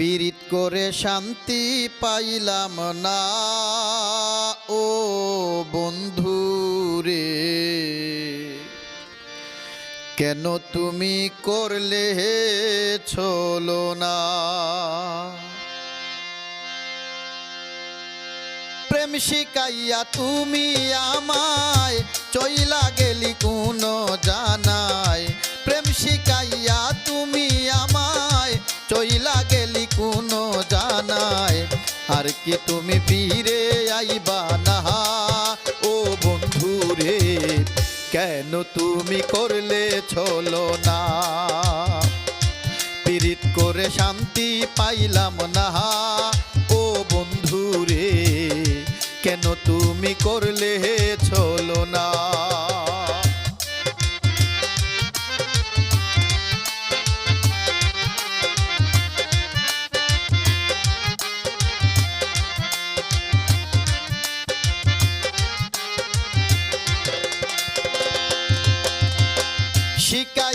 পীড়িত করে শান্তি পাইলাম না। ও বন্ধু রে, কেন তুমি করলে চলো না? প্রেম শিকাইয়া তুমি আমায় চইলা গেলি কোন জানাই। প্রেম শিকাইয়া তুমি আমায় চইলা গেলি আর কি তুমি ফিরে আইবা নাহা ও বন্ধু রে কেন তুমি করলে চলো না? পীড়িত করে শান্তি পাইলাম নাহা ও বন্ধু রে কেন তুমি করলে শিকাইয়া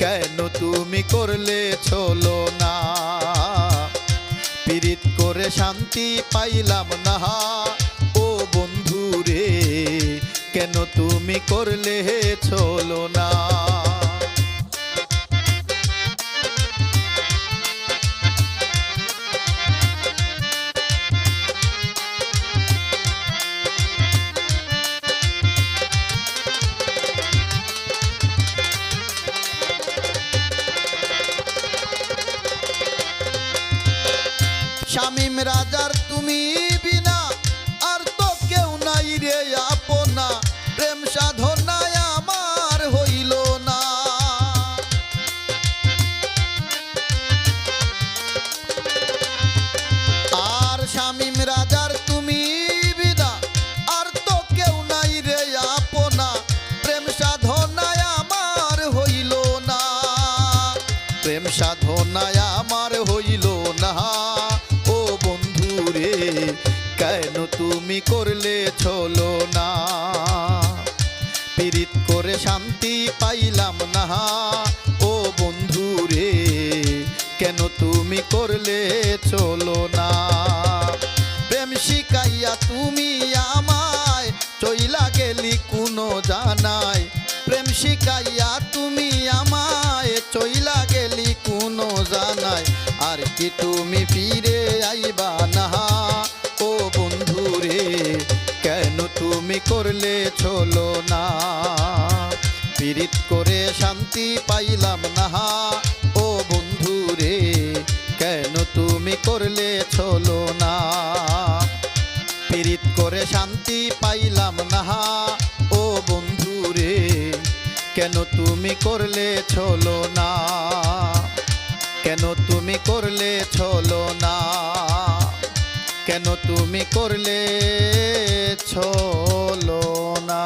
কেন তুমি করলে ছলো না? পীড়িত করে শান্তি পাইলাম না। ও বন্ধু রে কেন তুমি করলে ছলো না? শামিম রাজার তুমি বিনা, আর তো কেউ নাই রে আপনা। প্রেম সাধনায় আমার হইল না। আর শামিম রাজার তুমি বিনা, আর তো কেউ নাই রে আপনা। প্রেম সাধনায় আমার হইল না। প্রেম সাধনায় আমার হইল না। কেন তুমি করলে চলো না? পীড়িত করে শান্তি পাইলাম না। ও বন্ধু রে, কেন তুমি করলে চলো না? প্রেম শিকাইয়া তুমি আমায় চইলা গেলি কোনো জানাই। প্রেম শিকাইয়া তুমি আমায় চইলা গেলি কোনো জানাই। আর কি তুমি ফিরে চলো না। পীড়িত করে শান্তি পাইলাম না। ও বন্ধু রে, কেন তুমি করলে চলো না? পীড়িত করে শান্তি পাইলাম না। ও বন্ধু রে, কেন তুমি করলে চলো না? কেন তুমি করলে চলো না? কেন তুমি করলে? ছলো না।